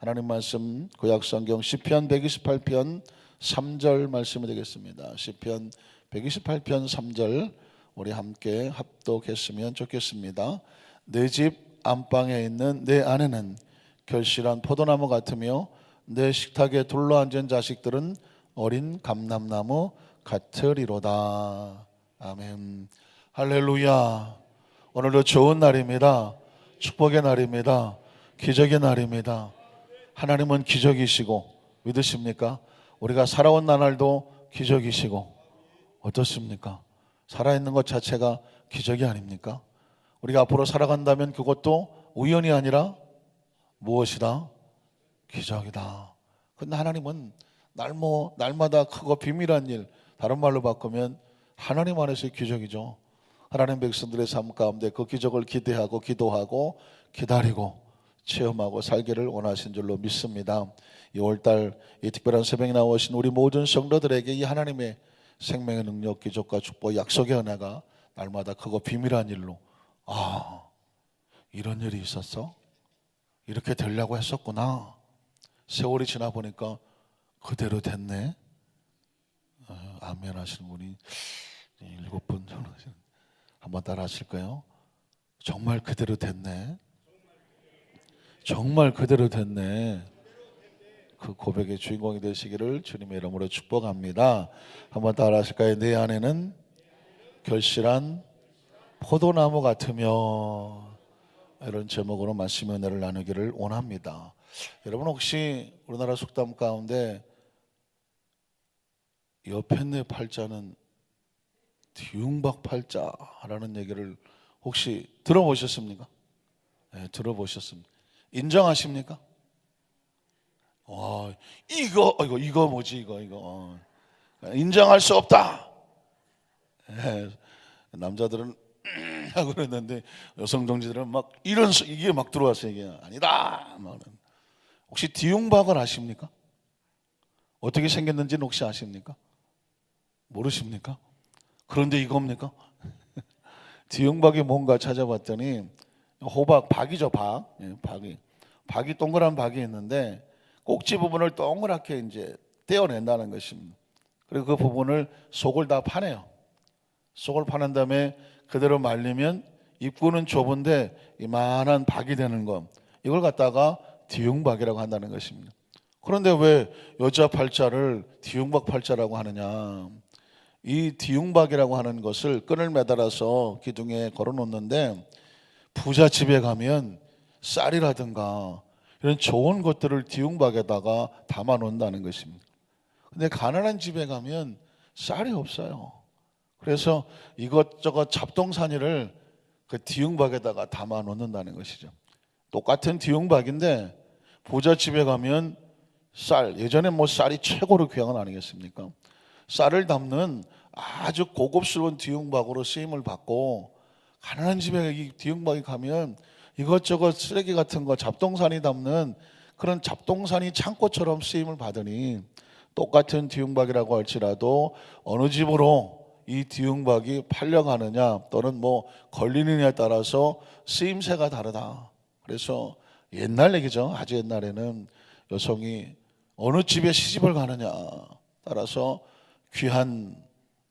하나님 말씀 구약 성경 시편 128편 3절 말씀이 되겠습니다. 시편 128편 3절 우리 함께 합독했으면 좋겠습니다. 내 집 안방에 있는 내 아내는 결실한 포도나무 같으며 내 식탁에 둘러앉은 자식들은 어린 감람나무 같으리로다. 아멘. 할렐루야. 오늘도 좋은 날입니다. 축복의 날입니다. 기적의 날입니다. 하나님은 기적이시고 믿으십니까? 우리가 살아온 나날도 기적이시고 어떻습니까? 살아있는 것 자체가 기적이 아닙니까? 우리가 앞으로 살아간다면 그것도 우연이 아니라 무엇이다? 기적이다. 근데 하나님은 날모 날마다 크고 비밀한 일 다른 말로 바꾸면 하나님 안에서의 기적이죠. 하나님 백성들의 삶 가운데 그 기적을 기대하고 기도하고 기다리고 체험하고 살기를 원하신 줄로 믿습니다. 2월달 이 특별한 새벽에 나오신 우리 모든 성도들에게 이 하나님의 생명의 능력, 기적과 축복, 약속의 은혜가 날마다 크고 비밀한 일로 아 이런 일이 있었어? 이렇게 되려고 했었구나. 세월이 지나 보니까 그대로 됐네. 어, 아멘 하시는 분이 일곱 분 정도 한번 따라 하실까요? 정말 그대로 됐네. 정말 그대로 됐네. 그 고백의 주인공이 되시기를 주님의 이름으로 축복합니다. 한번 따라 하실까요? 내 안에는 결실한 포도나무 같으며 이런 제목으로 말씀 은혜를 나누기를 원합니다. 여러분 혹시 우리나라 속담 가운데 옆에 내 팔자는 뒤웅박 팔자라는 얘기를 혹시 들어보셨습니까? 네, 들어보셨습니까? 인정하십니까? 와, 이거, 이거, 이거 뭐지, 이거, 이거. 어. 인정할 수 없다. 네, 남자들은 하고 그랬는데 여성 동지들은 막 이런 소- 이게 막 들어왔어요. 이게 아니다. 막. 혹시 뒤용박을 아십니까? 어떻게 생겼는지는 혹시 아십니까? 모르십니까? 그런데 이겁니까? 뒤용박이 뭔가 찾아봤더니 호박 박이죠 박 예, 박이 박이 동그란 박이 있는데 꼭지 부분을 동그랗게 이제 떼어낸다는 것입니다. 그리고 그 부분을 속을 다 파내요. 속을 파낸 다음에 그대로 말리면 입구는 좁은데 이만한 박이 되는 것 이걸 갖다가 뒤용박이라고 한다는 것입니다. 그런데 왜 여자 팔자를 뒤용박 팔자라고 하느냐? 이 뒤용박이라고 하는 것을 끈을 매달아서 기둥에 걸어 놓는데 부자 집에 가면 쌀이라든가 이런 좋은 것들을 뒤용박에다가 담아 놓는다는 것입니다. 근데 가난한 집에 가면 쌀이 없어요. 그래서 이것저것 잡동사니를 그 뒤용박에다가 담아 놓는다는 것이죠. 똑같은 뒤용박인데 부자 집에 가면 쌀 예전에 뭐 쌀이 최고로 귀한 건 아니겠습니까? 쌀을 담는 아주 고급스러운 뒤용박으로 쓰임을 받고 가난한 집에 이 뒤용박이 가면 이것저것 쓰레기 같은 거 잡동사니 담는 그런 잡동사니 창고처럼 쓰임을 받으니 똑같은 뒤용박이라고 할지라도 어느 집으로 이 뒤용박이 팔려가느냐 또는 뭐 걸리느냐에 따라서 쓰임새가 다르다. 그래서 옛날 얘기죠. 아주 옛날에는 여성이 어느 집에 시집을 가느냐 따라서 귀한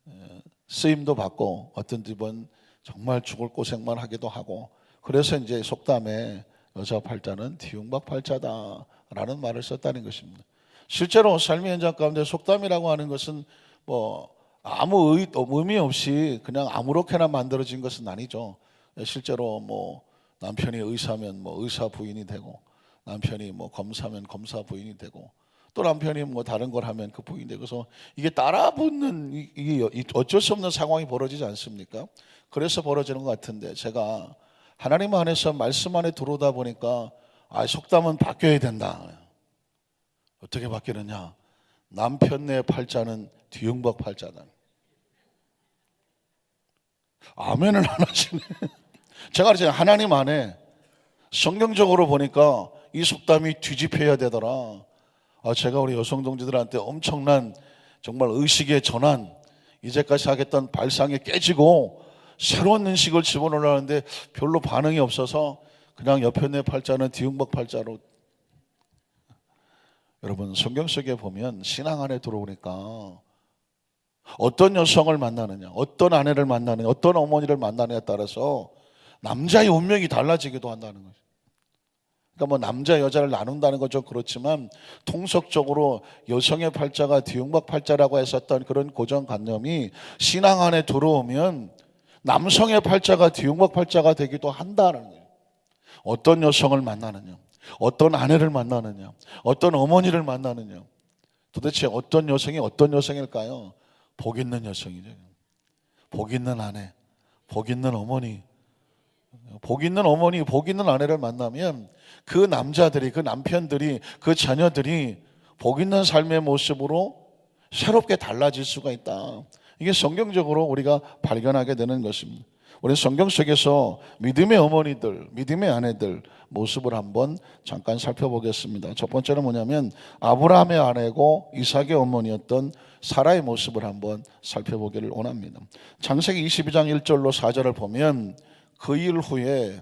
에, 쓰임도 받고 어떤 집은 정말 죽을 고생만 하기도 하고 그래서 이제 속담에 여자 팔자는 뒤용박 팔자다라는 말을 썼다는 것입니다. 실제로 삶의 현장 가운데 속담이라고 하는 것은 뭐 아무 의, 의미 없이 그냥 아무렇게나 만들어진 것은 아니죠. 실제로 뭐 남편이 의사면 뭐 의사 부인이 되고 남편이 뭐 검사면 검사 부인이 되고 또 남편이 뭐 다른 걸 하면 그 부인이 되고 그래서 이게 따라붙는 이- 이게 이- 어쩔 수 없는 상황이 벌어지지 않습니까? 그래서 벌어지는 것 같은데 제가 하나님 안에서 말씀 안에 들어오다 보니까 아 속담은 바뀌어야 된다. 어떻게 바뀌느냐? 남편 내 팔자는 뒤용박 팔자다. 아멘을 안 하시네. 제가 이제 하나님 안에 성경적으로 보니까 이 속담이 뒤집혀야 되더라. 아, 제가 우리 여성 동지들한테 엄청난 정말 의식의 전환, 이제까지 하겠던 발상이 깨지고 새로운 인식을 집어넣으려는데 별로 반응이 없어서 그냥 옆에 내 팔자는 뒤웅박 팔자로 여러분 성경 속에 보면 신앙 안에 들어오니까 어떤 여성을 만나느냐, 어떤 아내를 만나느냐, 어떤 어머니를 만나느냐에 따라서 남자의 운명이 달라지기도 한다는 거죠. 그러니까 뭐 남자 여자를 나눈다는 건 좀 그렇지만 통속적으로 여성의 팔자가 뒤움박 팔자라고 했었던 그런 고정관념이 신앙 안에 들어오면 남성의 팔자가 뒤움박 팔자가 되기도 한다는 거예요. 어떤 여성을 만나느냐, 어떤 아내를 만나느냐, 어떤 어머니를 만나느냐. 도대체 어떤 여성이 어떤 여성일까요? 복 있는 여성이죠. 복 있는 아내, 복 있는 어머니, 복 있는 어머니, 복 있는 아내를 만나면 그 남자들이, 그 남편들이, 그 자녀들이 복 있는 삶의 모습으로 새롭게 달라질 수가 있다. 이게 성경적으로 우리가 발견하게 되는 것입니다. 우리 성경 속에서 믿음의 어머니들, 믿음의 아내들 모습을 한번 잠깐 살펴보겠습니다. 첫 번째는 뭐냐면 아브라함의 아내고 이삭의 어머니였던 사라의 모습을 한번 살펴보기를 원합니다. 창세기 22장 1절로 4절을 보면 그 일 후에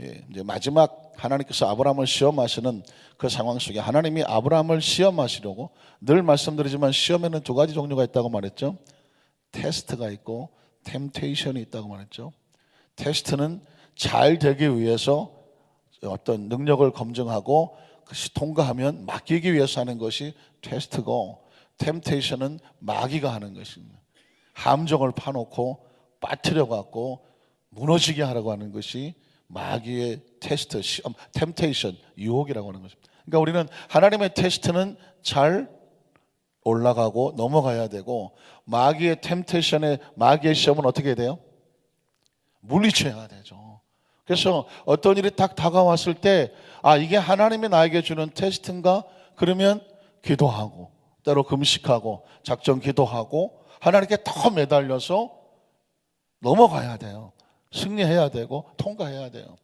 예, 이제 마지막 하나님께서 아브라함을 시험하시는 그 상황 속에 하나님이 아브라함을 시험하시려고 늘 말씀드리지만 시험에는 두 가지 종류가 있다고 말했죠. 테스트가 있고 템테이션이 있다고 말했죠. 테스트는 잘 되기 위해서 어떤 능력을 검증하고 통과하면 맡기기 위해서 하는 것이 테스트고 템테이션은 마귀가 하는 것입니다. 함정을 파놓고 빠뜨려 갖고 무너지게 하라고 하는 것이 마귀의 테스트, 시험, 템테이션, 유혹이라고 하는 것입니다. 그러니까 우리는 하나님의 테스트는 잘 올라가고 넘어가야 되고 마귀의 템테이션에 마귀의 시험은 어떻게 돼요? 물리쳐야 되죠. 그래서 어떤 일이 딱 다가왔을 때 아, 이게 하나님이 나에게 주는 테스트인가? 그러면 기도하고 때로 금식하고 작전 기도하고 하나님께 더 매달려서 넘어가야 돼요. 승리해야 되고 통과해야 돼요.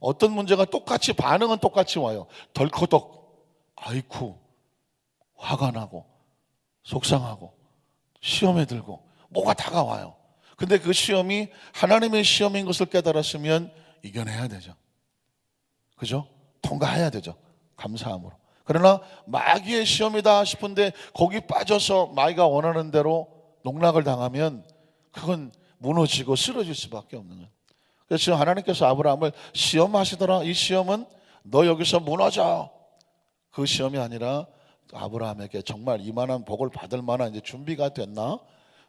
어떤 문제가 똑같이 반응은 똑같이 와요. 덜커덕, 아이쿠, 화가 나고 속상하고 시험에 들고 뭐가 다가와요. 근데 그 시험이 하나님의 시험인 것을 깨달았으면 이겨내야 되죠. 그죠? 통과해야 되죠. 감사함으로. 그러나 마귀의 시험이다 싶은데 거기 빠져서 마귀가 원하는 대로 농락을 당하면 그건 무너지고 쓰러질 수밖에 없는 거예요. 그래서 지금 하나님께서 아브라함을 시험하시더라. 이 시험은 너 여기서 무너져. 그 시험이 아니라 아브라함에게 정말 이만한 복을 받을 만한 이제 준비가 됐나?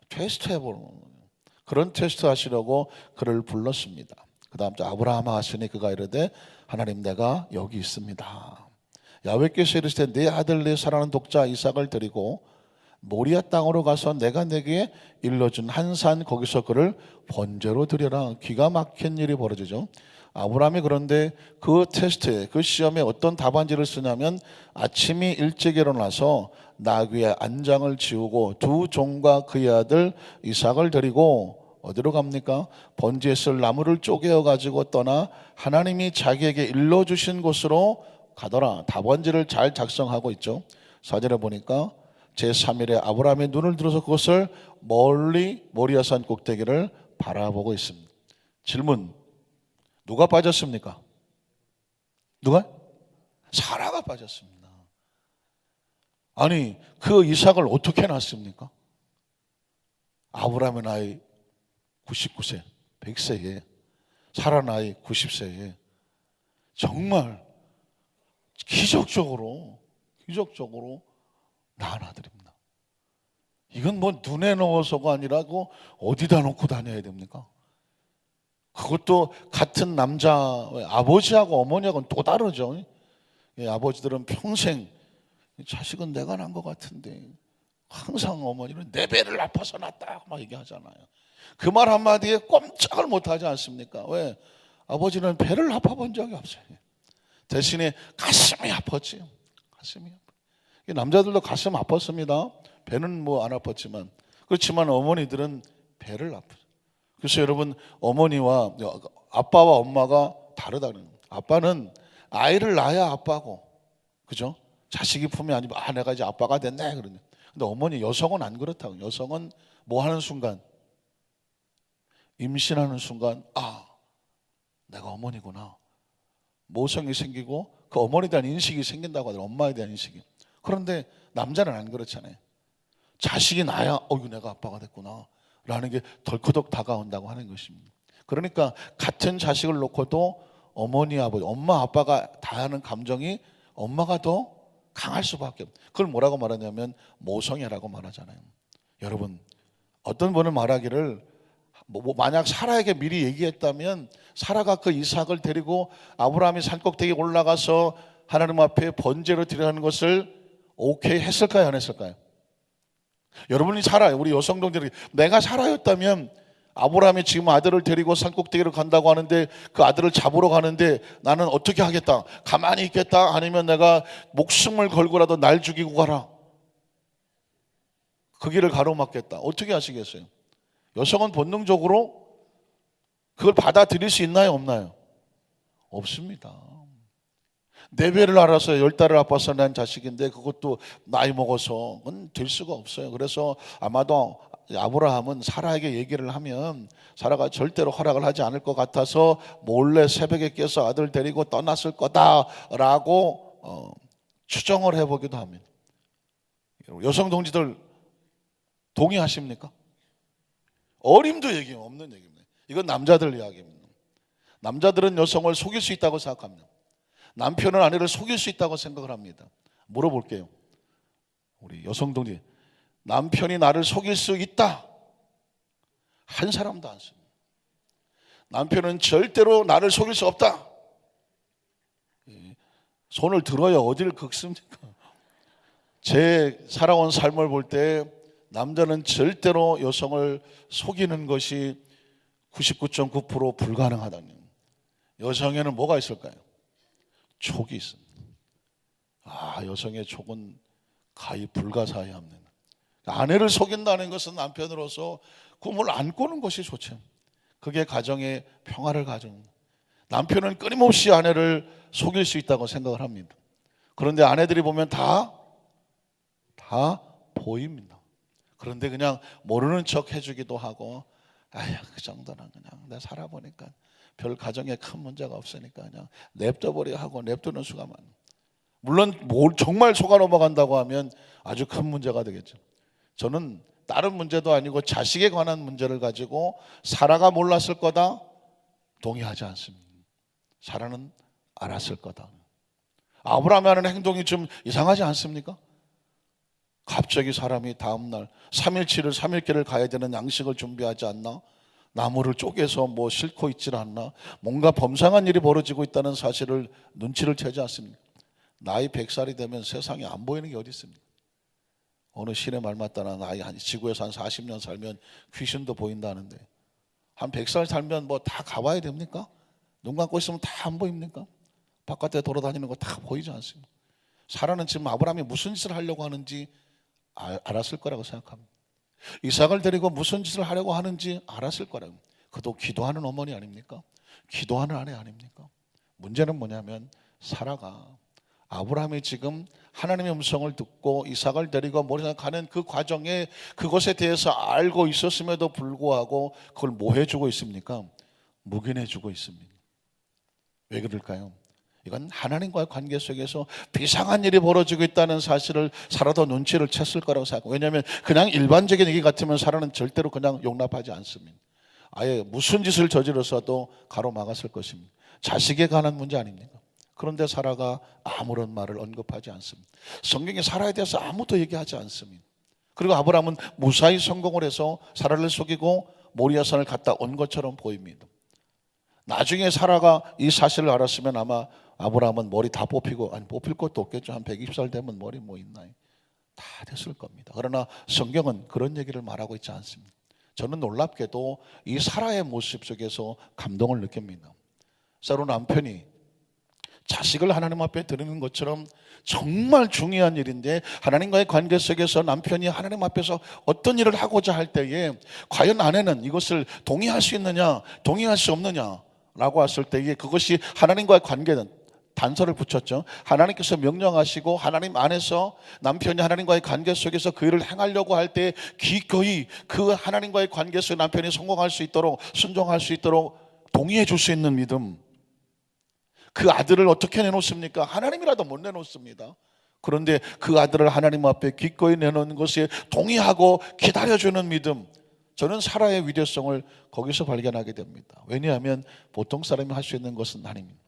테스트 해보는. 그런 테스트 하시려고 그를 불렀습니다. 그 다음 아브라함 하시니 그가 이르되 하나님 내가 여기 있습니다. 야외께서 이르시되 내 아들 내 사랑하는 독자 이삭을 드리고 모리아 땅으로 가서 내가 내게 일러준 한 산 거기서 그를 번제로 드려라. 기가 막힌 일이 벌어지죠. 아브라함이 그런데 그 테스트에 그 시험에 어떤 답안지를 쓰냐면 아침이 일찍 일어나서 나귀의 안장을 지우고 두 종과 그의 아들 이삭을 데리고 어디로 갑니까? 번지에 쓸 나무를 쪼개어 가지고 떠나 하나님이 자기에게 일러 주신 곳으로 가더라. 답안지를 잘 작성하고 있죠. 사절에 보니까 제3일에 아브라함의 눈을 들어서 그것을 멀리 모리아산 꼭대기를 바라보고 있습니다. 질문. 누가 빠졌습니까? 누가? 사라가 빠졌습니다. 아니, 그 이삭을 어떻게 낳습니까? 아브라함의 나이 99세, 100세에, 사라 나이 90세에, 정말 기적적으로, 기적적으로 낳은 아들입니다. 이건 뭐 눈에 넣어서가 아니라고 어디다 놓고 다녀야 됩니까? 그것도 같은 남자 아버지하고 어머니하고는 또 다르죠. 예, 아버지들은 평생 자식은 내가 난 것 같은데 항상 어머니는 내 배를 아파서 낳았다 막 얘기하잖아요. 그 말 한마디에 꼼짝을 못하지 않습니까? 왜? 아버지는 배를 아파본 적이 없어요. 대신에 가슴이 아팠지. 가슴이 아파. 남자들도 가슴 아팠습니다. 배는 뭐 안 아팠지만 그렇지만 어머니들은 배를 아프. 그래서 여러분 어머니와 아빠와 엄마가 다르다는 거예요. 아빠는 아이를 낳아야 아빠고 그죠? 자식이 품이 아니면 아 내가 이제 아빠가 됐네 그러네. 근데 어머니 여성은 안 그렇다고. 여성은 뭐 하는 순간 임신하는 순간 아 내가 어머니구나. 모성이 생기고 그 어머니에 대한 인식이 생긴다고 하더라고요. 엄마에 대한 인식이. 그런데 남자는 안 그렇잖아요. 자식이 나야 어유 내가 아빠가 됐구나 라는 게 덜커덕 다가온다고 하는 것입니다. 그러니까 같은 자식을 놓고도 어머니 아버지 엄마 아빠가 다 하는 감정이 엄마가 더 강할 수밖에 없. 그걸 뭐라고 말하냐면 모성애라고 말하잖아요. 여러분 어떤 분은 말하기를 뭐, 뭐 만약 사라에게 미리 얘기했다면 사라가 그 이삭을 데리고 아브라함이 산꼭대기 올라가서 하나님 앞에 번제로 드리라는 것을 오케이 했을까요 안 했을까요? 여러분이 살아요. 우리 여성동들이 내가 살아였다면 아브라함이 지금 아들을 데리고 산꼭대기로 간다고 하는데 그 아들을 잡으러 가는데 나는 어떻게 하겠다? 가만히 있겠다? 아니면 내가 목숨을 걸고라도 날 죽이고 가라. 그 길을 가로막겠다. 어떻게 하시겠어요? 여성은 본능적으로 그걸 받아들일 수 있나요? 없나요? 없습니다. 내 배를 알아서 열 달을 아파서 난 자식인데 그것도 나이 먹어서 될 수가 없어요. 그래서 아마도 아브라함은 사라에게 얘기를 하면 사라가 절대로 허락을 하지 않을 것 같아서 몰래 새벽에 깨서 아들 데리고 떠났을 거다라고 어, 추정을 해보기도 합니다. 여성 동지들 동의하십니까? 어림도 얘기 없는 얘기입니다. 이건 남자들 이야기입니다. 남자들은 여성을 속일 수 있다고 생각합니다. 남편은 아내를 속일 수 있다고 생각을 합니다. 물어볼게요. 우리 여성 동지, 남편이 나를 속일 수 있다. 한 사람도 안 씁니다. 남편은 절대로 나를 속일 수 없다. 예, 손을 들어야 어디를 긁습니까? 제 살아온 삶을 볼 때 남자는 절대로 여성을 속이는 것이 99.9% 불가능하다는 여성에는 뭐가 있을까요? 촉이 있습니다. 아, 여성의 촉은 가히 불가사의합니다. 아내를 속인다는 것은 남편으로서 꿈을 안 꾸는 것이 좋죠. 그게 가정의 평화를 가져옵니다. 남편은 끊임없이 아내를 속일 수 있다고 생각을 합니다. 그런데 아내들이 보면 다, 다 보입니다. 그런데 그냥 모르는 척 해주기도 하고, 아휴, 그 정도는 그냥 내가 살아보니까 별 가정에 큰 문제가 없으니까 그냥 냅둬버려 하고 냅두는 수가 많아. 물론 뭘 정말 속아 넘어간다고 하면 아주 큰 문제가 되겠죠. 저는 다른 문제도 아니고 자식에 관한 문제를 가지고 사라가 몰랐을 거다 동의하지 않습니다. 사라는 알았을 거다. 아브라함이 하는 행동이 좀 이상하지 않습니까? 갑자기 사람이 다음날 3일치를 3일길을 가야 되는 양식을 준비하지 않나? 나무를 쪼개서 뭐 싣고 있질 않나? 뭔가 범상한 일이 벌어지고 있다는 사실을 눈치를 채지 않습니까? 나이 100살이 되면 세상에 안 보이는 게 어디 있습니까? 어느 신의 말 맞다나 나이 한 지구에서 한 40년 살면 귀신도 보인다는데 한 100살 살면 뭐 다 가봐야 됩니까? 눈 감고 있으면 다 안 보입니까? 바깥에 돌아다니는 거 다 보이지 않습니까? 사라는 지금 아브라함이 무슨 짓을 하려고 하는지 알- 알았을 거라고 생각합니다. 이삭을 데리고 무슨 짓을 하려고 하는지 알았을 거라고. 그도 기도하는 어머니 아닙니까? 기도하는 아내 아닙니까? 문제는 뭐냐면 사라가 아브라함이 지금 하나님의 음성을 듣고 이삭을 데리고 모리나 가는 그 과정에 그것에 대해서 알고 있었음에도 불구하고 그걸 뭐 해주고 있습니까? 묵인해주고 있습니다. 왜 그럴까요? 이건 하나님과의 관계 속에서 비상한 일이 벌어지고 있다는 사실을 살아도 눈치를 챘을 거라고 생각해요. 왜냐하면 그냥 일반적인 얘기 같으면 사라는 절대로 그냥 용납하지 않습니다. 아예 무슨 짓을 저질러서도 가로막았을 것입니다. 자식에 관한 문제 아닙니까? 그런데 사라가 아무런 말을 언급하지 않습니다. 성경에 사라에 대해서 아무도 얘기하지 않습니다. 그리고 아브라함은 무사히 성공을 해서 사라를 속이고 모리아산을 갔다 온 것처럼 보입니다. 나중에 사라가 이 사실을 알았으면 아마 아브라함은 머리 다 뽑히고 아니 뽑힐 것도 없겠죠. 한 120살 되면 머리 뭐 있나요? 다 됐을 겁니다. 그러나 성경은 그런 얘기를 말하고 있지 않습니다. 저는 놀랍게도 이 사라의 모습 속에서 감동을 느낍니다. 서로 남편이 자식을 하나님 앞에 드리는 것처럼 정말 중요한 일인데 하나님과의 관계 속에서 남편이 하나님 앞에서 어떤 일을 하고자 할 때에 과연 아내는 이것을 동의할 수 있느냐 동의할 수 없느냐 라고 했을 때에 그것이 하나님과의 관계는 단서를 붙였죠. 하나님께서 명령하시고 하나님 안에서 남편이 하나님과의 관계 속에서 그 일을 행하려고 할 때 기꺼이 그 하나님과의 관계 속에 남편이 성공할 수 있도록 순종할 수 있도록 동의해 줄 수 있는 믿음 그 아들을 어떻게 내놓습니까? 하나님이라도 못 내놓습니다. 그런데 그 아들을 하나님 앞에 기꺼이 내놓는 것에 동의하고 기다려주는 믿음. 저는 사라의 위대성을 거기서 발견하게 됩니다. 왜냐하면 보통 사람이 할 수 있는 것은 아닙니다.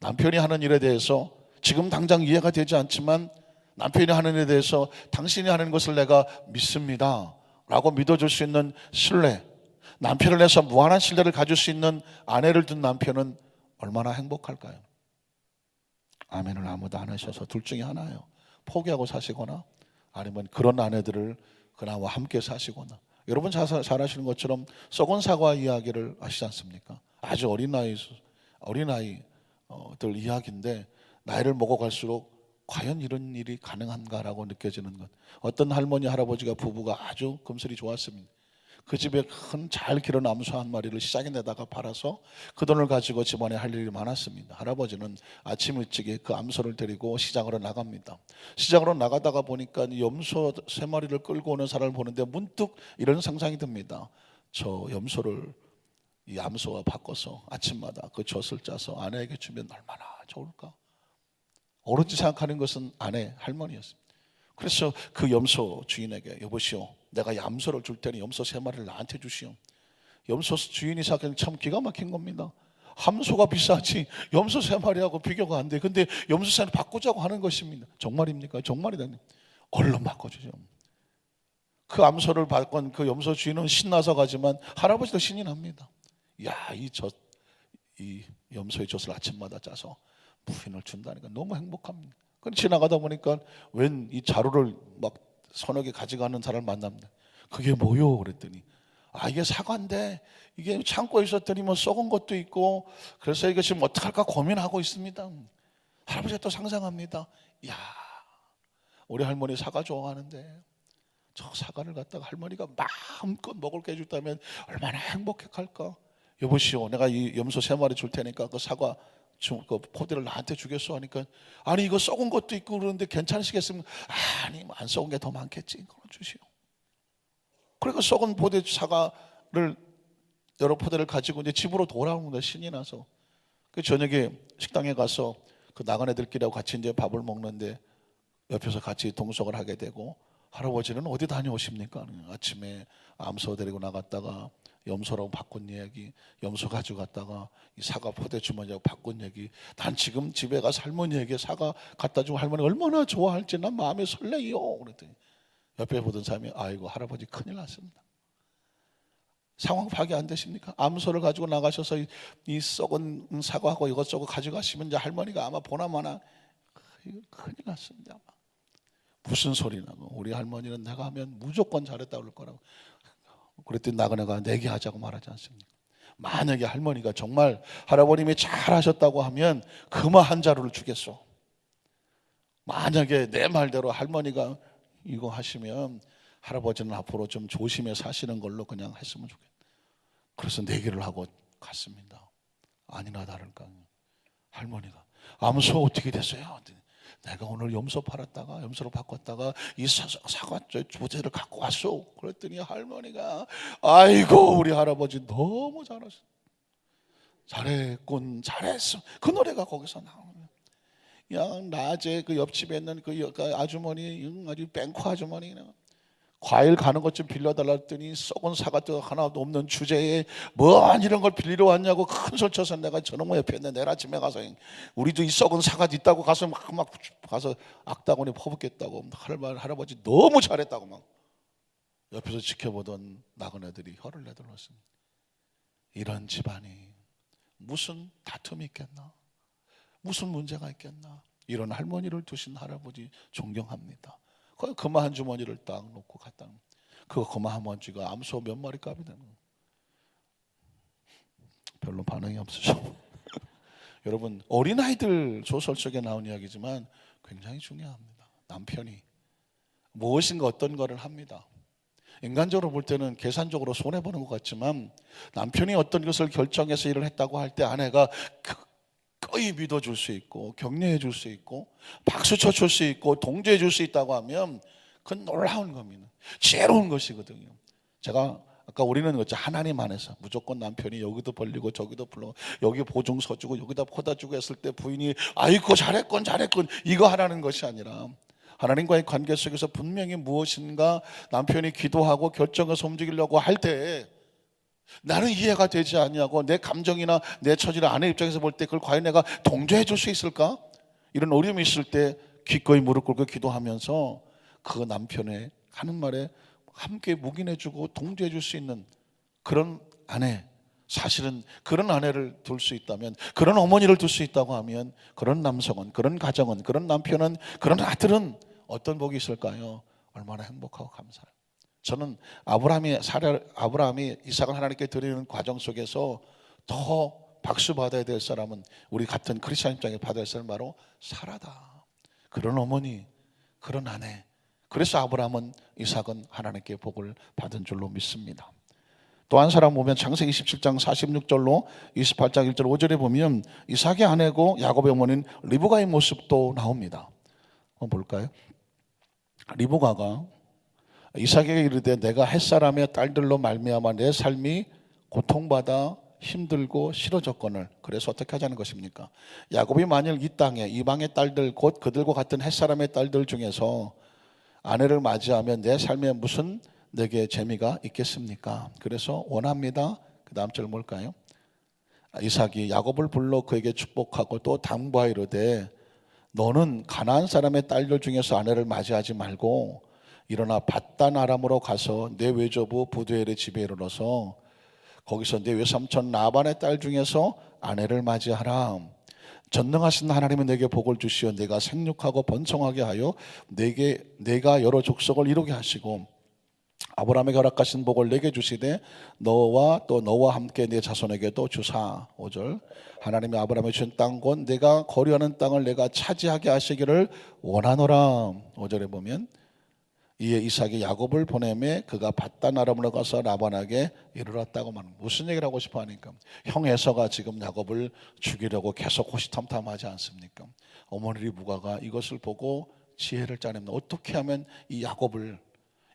남편이 하는 일에 대해서 지금 당장 이해가 되지 않지만 남편이 하는 일에 대해서 당신이 하는 것을 내가 믿습니다. 라고 믿어줄 수 있는 신뢰. 남편을 내서 무한한 신뢰를 가질 수 있는 아내를 둔 남편은 얼마나 행복할까요? 아멘을 아무도 안 하셔서 둘 중에 하나예요. 포기하고 사시거나 아니면 그런 아내들을 그나마 함께 사시거나 여러분 잘, 잘 아시는 것처럼 썩은 사과 이야기를 아시지 않습니까? 아주 어린 나이 어린 아이 들 이야기인데 나이를 먹어갈수록 과연 이런 일이 가능한가라고 느껴지는 것. 어떤 할머니 할아버지가 부부가 아주 금슬이 좋았습니다. 그 집에 큰 잘 기른 암소 한 마리를 시장에 내다가 팔아서 그 돈을 가지고 집안에 할 일이 많았습니다. 할아버지는 아침 일찍에 그 암소를 데리고 시장으로 나갑니다. 시장으로 나가다가 보니까 이 염소 세 마리를 끌고 오는 사람을 보는데 문득 이런 상상이 듭니다. 저 염소를 이 암소와 바꿔서 아침마다 그 젖을 짜서 아내에게 주면 얼마나 좋을까? 옳은지 생각하는 것은 아내 할머니였습니다. 그래서 그 염소 주인에게 여보시오, 내가 염소를 줄 테니 염소 세 마리를 나한테 주시오. 염소 주인이 생각하는 참 기가 막힌 겁니다. 함소가 비싸지 염소 세 마리하고 비교가 안 돼. 근데 염소 세 마리 바꾸자고 하는 것입니다. 정말입니까? 정말이다. 얼른 바꿔주죠. 그 암소를 바꾼 그 염소 주인은 신나서 가지만 할아버지도 신이 납니다. 야, 이 젖, 이 염소의 젖을 아침마다 짜서 부인을 준다니까 너무 행복합니다. 그 지나가다 보니까 웬 이 자루를 막 서너 개 가져가는 사람을 만납니다. 그게 뭐요? 그랬더니 아 이게 사과인데 이게 창고에 있었더니 뭐 썩은 것도 있고 그래서 이거 지금 어떡할까 고민하고 있습니다. 할아버지가 또 상상합니다. 야 우리 할머니 사과 좋아하는데 저 사과를 갖다가 할머니가 마음껏 먹을 게 해줬다면 얼마나 행복할까? 여보시오, 내가 이 염소 세 마리 줄 테니까 그 사과 주- 그 포대를 나한테 주겠어 하니까 아니 이거 썩은 것도 있고 그러는데 괜찮으시겠습니까? 아니 뭐안 썩은 게 더 많겠지. 그럼 주시오. 그러니까 썩은 포대 사과를 여러 포대를 가지고 이제 집으로 돌아오는데 신이 나서 그 저녁에 식당에 가서 그 나간 애들끼리하고 같이 이제 밥을 먹는데 옆에서 같이 동석을 하게 되고 할아버지는 어디 다녀오십니까? 아침에 암소 데리고 나갔다가 염소라고 바꾼 이야기, 염소 가져갔다가 이 사과 포대 주머니하고 바꾼 얘기. 난 지금 집에 가서 할머니에게 사과 갖다 주고 할머니 얼마나 좋아할지 난 마음에 설레요. 그랬더니 옆에 보던 사람이 아이고 할아버지 큰일 났습니다. 상황 파악이 안 되십니까? 암소를 가지고 나가셔서 이, 이 썩은 사과하고 이것저것 가져가시면 이제 할머니가 아마 보나마나 큰일 났습니다. 무슨 소리 나고 우리 할머니는 내가 하면 무조건 잘했다 그럴 거라고 그랬더니 나그네가 내게 하자고 말하지 않습니까? 만약에 할머니가 정말 할아버님이 잘하셨다고 하면 금화 한 자루를 주겠소. 만약에 내 말대로 할머니가 이거 하시면 할아버지는 앞으로 좀 조심해 사시는 걸로 그냥 했으면 좋겠다. 그래서 내기를 하고 갔습니다. 아니나 다를까 할머니가 암소 어떻게 됐어요? 내가 오늘 염소 팔았다가 염소로 바꿨다가 이 사, 사과 조제를 갖고 왔어. 그랬더니 할머니가 아이고 우리 할아버지 너무 잘하셨어. 잘했군 잘했어. 그 노래가 거기서 나오는 야 낮에 그 옆집에 있는 그 여- 그 아주머니 응, 아주 뱅코 아주머니 과일 가는 것 좀 빌려달라 했더니 썩은 사과도 하나도 없는 주제에 뭔 이런 걸 빌리러 왔냐고 큰 소리 쳐서 내가 저놈의 옆에 있는데 내일 아침에 가서 우리도 이 썩은 사과 있다고 가서 막, 막 가서 악다구니 퍼붓겠다고 할말 할아버지 너무 잘했다고 막 옆에서 지켜보던 나그네들이 혀를 내둘렀습니다. 이런 집안이 무슨 다툼이 있겠나? 무슨 문제가 있겠나? 이런 할머니를 두신 할아버지 존경합니다. 그 금화 한 주머니를 딱 놓고 갔다. 그 금화 한 먼지가 암소 몇 마리 값이 되는 거예요. 별로 반응이 없으셔. 여러분 어린아이들 소설 속에 나온 이야기지만 굉장히 중요합니다. 남편이 무엇인가 어떤 거를 합니다. 인간적으로 볼 때는 계산적으로 손해 보는 것 같지만 남편이 어떤 것을 결정해서 일을 했다고 할 때 아내가 거의 믿어줄 수 있고 격려해 줄 수 있고 박수 쳐줄 수 있고 동조해 줄 수 있다고 하면 그건 놀라운 겁니다. 지혜로운 것이거든요. 제가 아까 우리는 그죠 하나님 안에서 무조건 남편이 여기도 벌리고 저기도 불러 여기 보증 서 주고 여기다 퍼다 주고 했을 때 부인이 아이고 잘했건 잘했건 이거 하라는 것이 아니라 하나님과의 관계 속에서 분명히 무엇인가 남편이 기도하고 결정해서 움직이려고 할 때 나는 이해가 되지 아니하고 내 감정이나 내 처지나 아내 입장에서 볼 때 그걸 과연 내가 동조해 줄 수 있을까? 이런 어려움이 있을 때 기꺼이 무릎 꿇고 기도하면서 그 남편의 하는 말에 함께 묵인해 주고 동조해 줄 수 있는 그런 아내 사실은 그런 아내를 둘 수 있다면 그런 어머니를 둘 수 있다고 하면 그런 남성은 그런 가정은 그런 남편은 그런 아들은 어떤 복이 있을까요? 얼마나 행복하고 감사해요. 저는 아브라함이 사례 아브라함이 이삭을 하나님께 드리는 과정 속에서 더 박수 받아야 될 사람은 우리 같은 크리스천 입장에 받아야 할 사람 바로 사라다. 그런 어머니, 그런 아내. 그래서 아브라함은 이삭은 하나님께 복을 받은 줄로 믿습니다. 또 한 사람 보면 창세기 27장 46절로 28장 1절 5절에 보면 이삭의 아내고 야곱의 어머니인 리브가의 모습도 나옵니다. 한번 볼까요? 리브가가 이삭에게 이르되 내가 햇사람의 딸들로 말미암아 내 삶이 고통받아 힘들고 싫어졌거늘 그래서 어떻게 하자는 것입니까? 야곱이 만일 이 땅에 이방의 딸들 곧 그들과 같은 햇사람의 딸들 중에서 아내를 맞이하면 내 삶에 무슨 내게 재미가 있겠습니까? 그래서 원합니다. 그 다음 절 뭘까요? 이삭이 야곱을 불러 그에게 축복하고 또 당부하이르되 너는 가나안 사람의 딸들 중에서 아내를 맞이하지 말고 일어나 바단 아람으로 가서 내 외조부 부두엘의 집에 이르러서 거기서 내 외삼촌 나반의 딸 중에서 아내를 맞이하라. 전능하신 하나님은 내게 복을 주시어 내가 생육하고 번성하게 하여 내게 내가 여러 족속을 이루게 하시고 아브라함에게 허락하신 복을 내게 주시되 너와 또 너와 함께 내 자손에게도 주사. 5절. 하나님이 아브라함에 준땅곧 내가 거류하는 땅을 내가 차지하게 하시기를 원하노라 5절에 보면 이에 이삭이 야곱을 보내매 그가 바단 아람으로 가서 라반에게 이르렀다고 말합니다. 무슨 얘기를 하고 싶어 하니까 형 에서가 지금 야곱을 죽이려고 계속 호시탐탐하지 않습니까? 어머니 리브가가 이것을 보고 지혜를 짜냅니다. 어떻게 하면 이 야곱을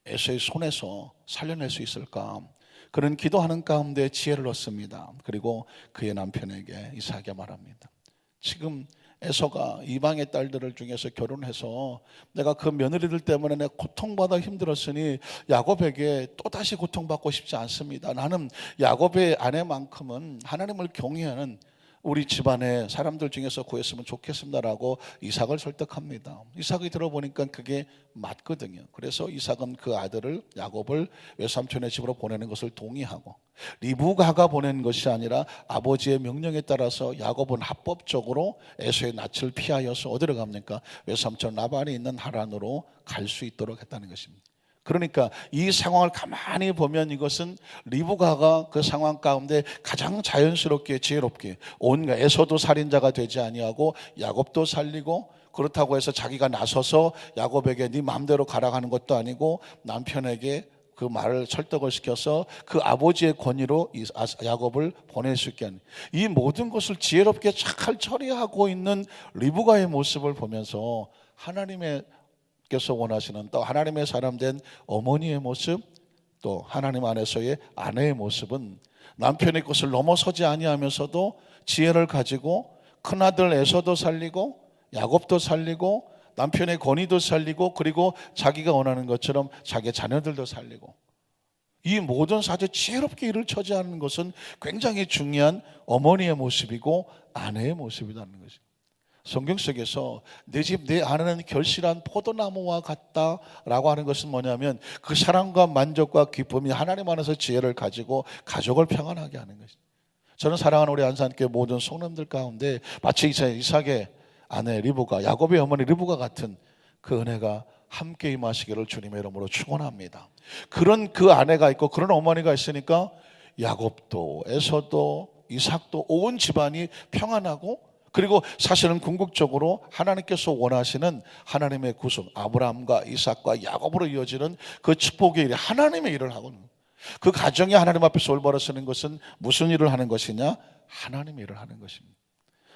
에서의 손에서 살려낼 수 있을까? 그는 기도하는 가운데 지혜를 얻습니다. 그리고 그의 남편에게 이삭이 말합니다. 지금 에서가 이방의 딸들을 중에서 결혼해서 내가 그 며느리들 때문에 내가 고통받아 힘들었으니 야곱에게 또다시 고통받고 싶지 않습니다. 나는 야곱의 아내만큼은 하나님을 경외하는 우리 집안의 사람들 중에서 구했으면 좋겠습니다라고 이삭을 설득합니다. 이삭이 들어보니까 그게 맞거든요. 그래서 이삭은 그 아들을 야곱을 외삼촌의 집으로 보내는 것을 동의하고 리브가가 보낸 것이 아니라 아버지의 명령에 따라서 야곱은 합법적으로 에서의 낯을 피하여서 어디로 갑니까? 외삼촌 라반이 있는 하란으로 갈 수 있도록 했다는 것입니다. 그러니까 이 상황을 가만히 보면 이것은 리브가가 그 상황 가운데 가장 자연스럽게 지혜롭게 온갖 에서도 살인자가 되지 아니하고 야곱도 살리고 그렇다고 해서 자기가 나서서 야곱에게 네 마음대로 가라가는 것도 아니고 남편에게 그 말을 설득을 시켜서 그 아버지의 권위로 이 아- 야곱을 보낼 수 있게 하는 이 모든 것을 지혜롭게 잘 처리하고 있는 리브가의 모습을 보면서 하나님의 께서 원하시는 또 하나님의 사람 된 어머니의 모습 또 하나님 안에서의 아내의 모습은 남편의 것을 넘어서지 아니하면서도 지혜를 가지고 큰아들 에서도 살리고 야곱도 살리고 남편의 권위도 살리고 그리고 자기가 원하는 것처럼 자기 자녀들도 살리고 이 모든 사제 지혜롭게 일을 처지하는 것은 굉장히 중요한 어머니의 모습이고 아내의 모습이라는 것입니다. 성경 속에서 내 집 내 아내는 결실한 포도나무와 같다라고 하는 것은 뭐냐면 그 사랑과 만족과 기쁨이 하나님 안에서 지혜를 가지고 가족을 평안하게 하는 것입니다. 저는 사랑하는 우리 안산교회 모든 성남들 가운데 마치 이삭의 아내 리브가 야곱의 어머니 리브가 같은 그 은혜가 함께 임하시기를 주님의 이름으로 축원합니다. 그런 그 아내가 있고 그런 어머니가 있으니까 야곱도 에서도 이삭도 온 집안이 평안하고 그리고 사실은 궁극적으로 하나님께서 원하시는 하나님의 구속 아브라함과 이삭과 야곱으로 이어지는 그 축복의 일이 하나님의 일을 하고는 그 가정이 하나님 앞에서 올바로 서는 것은 무슨 일을 하는 것이냐 하나님의 일을 하는 것입니다.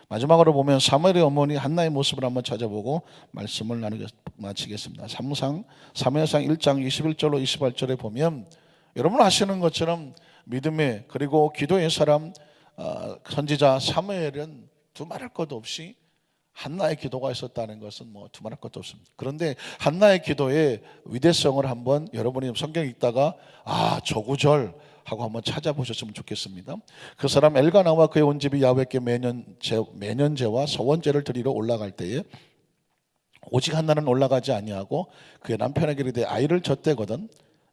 마지막으로 보면 사무엘의 어머니 한나의 모습을 한번 찾아보고 말씀을 나누겠 마치겠습니다. 사무상 사무엘상 1장 21절로 28절에 보면 여러분 아시는 것처럼 믿음의 그리고 기도의 사람 어, 선지자 사무엘은 두말할 것 없이 한나의 기도가 있었다는 것은 뭐 두말할 것도 없습니다. 그런데 한나의 기도의 위대성을 한번 여러분이 성경 읽다가 아 저구절 하고 한번 찾아보셨으면 좋겠습니다. 그 사람 엘가나와 그의 온 집이 야훼께 매년 제, 매년 제와 서원제를 드리러 올라갈 때에 오직 한나는 올라가지 아니하고 그의 남편에게 이르되 아이를 젖대거든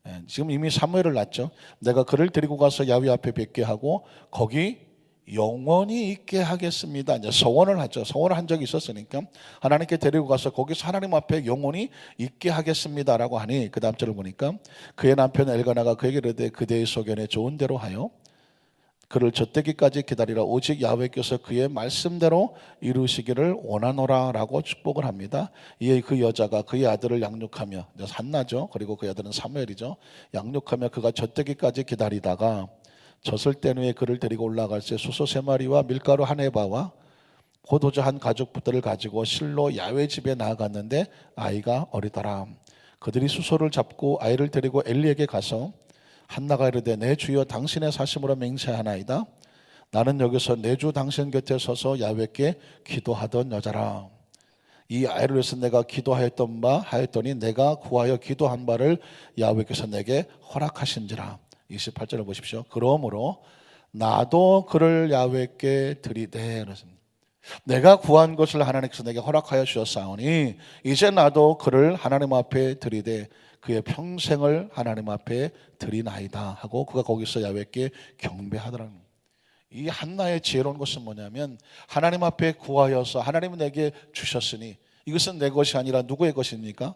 예, 지금 이미 사무엘을 낳죠. 내가 그를 데리고 가서 야훼 앞에 뵙게 하고 거기 영원히 있게 하겠습니다. 이제 서원을 하죠. 서원을 한 적이 있었으니까 하나님께 데리고 가서 거기서 하나님 앞에 영원히 있게 하겠습니다라고 하니 그 다음 절을 보니까 그의 남편 엘가나가 그에게 이르되 그대의 소견에 좋은 대로 하여 그를 젖대기까지 기다리라 오직 야훼께서 그의 말씀대로 이루시기를 원하노라라고 축복을 합니다. 이에 그 여자가 그의 아들을 양육하며 산나죠. 그리고 그 아들은 사무엘이죠. 양육하며 그가 젖대기까지 기다리다가 젖을 땐 후에 그를 데리고 올라갈 때 수소 세 마리와 밀가루 한 에바와 포도주 한 가죽 부터를 가지고 실로 야외 집에 나아갔는데 아이가 어리더라. 그들이 수소를 잡고 아이를 데리고 엘리에게 가서 한나가 이르되 내 주여 당신의 사심으로 맹세하나이다. 나는 여기서 내 주 당신 곁에 서서 야외께 기도하던 여자라. 이 아이를 위해서 내가 기도하였던 바 하였더니 내가 구하여 기도한 바를 야외께서 내게 허락하신지라. 28절을 보십시오. 그러므로 나도 그를 야외께 드리되 그렇습니다. 내가 구한 것을 하나님께서 내게 허락하여 주셨사오니 이제 나도 그를 하나님 앞에 드리되 그의 평생을 하나님 앞에 드리나이다 하고 그가 거기서 야외께 경배하더라. 이 한나의 지혜로운 것은 뭐냐면 하나님 앞에 구하여서 하나님은 내게 주셨으니 이것은 내 것이 아니라 누구의 것입니까?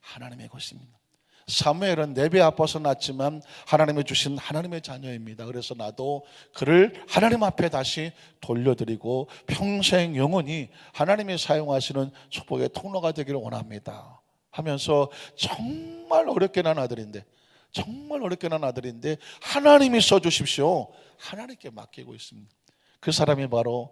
하나님의 것입니다. 사무엘은 내배 아파서 낳지만 하나님이 주신 하나님의 자녀입니다. 그래서 나도 그를 하나님 앞에 다시 돌려드리고 평생 영원히 하나님이 사용하시는 축복의 통로가 되기를 원합니다. 하면서 정말 어렵게 난 아들인데 정말 어렵게 난 아들인데 하나님이 써주십시오. 하나님께 맡기고 있습니다. 그 사람이 바로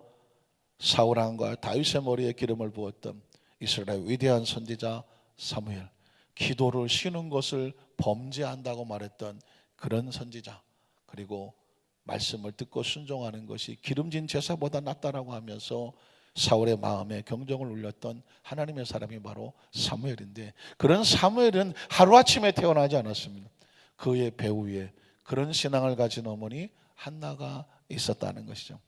사울 왕과 다윗의 머리에 기름을 부었던 이스라엘 위대한 선지자 사무엘. 기도를 쉬는 것을 범죄한다고 말했던 그런 선지자 그리고 말씀을 듣고 순종하는 것이 기름진 제사보다 낫다라고 하면서 사울의 마음에 경종을 울렸던 하나님의 사람이 바로 사무엘인데 그런 사무엘은 하루아침에 태어나지 않았습니다. 그의 배후에 그런 신앙을 가진 어머니 한나가 있었다는 것이죠.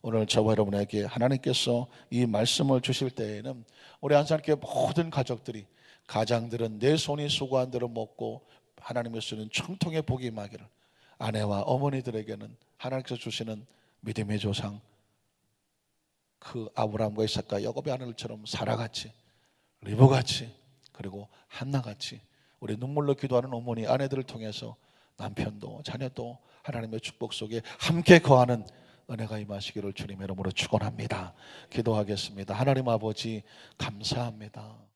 오늘 저와 여러분에게 하나님께서 이 말씀을 주실 때에는 우리 한사람께 모든 가족들이 가장들은 내 손이 수고한 대로 먹고 하나님의 쓰는 청통의 복이 임하기를 아내와 어머니들에게는 하나님께서 주시는 믿음의 조상 그 아브라함과 이삭과 야곱의 아들처럼 사라같이 리브같이 그리고 한나같이 우리 눈물로 기도하는 어머니 아내들을 통해서 남편도 자녀도 하나님의 축복 속에 함께 거하는 은혜가 임하시기를 주님의 이름으로 축원합니다. 기도하겠습니다. 하나님 아버지 감사합니다.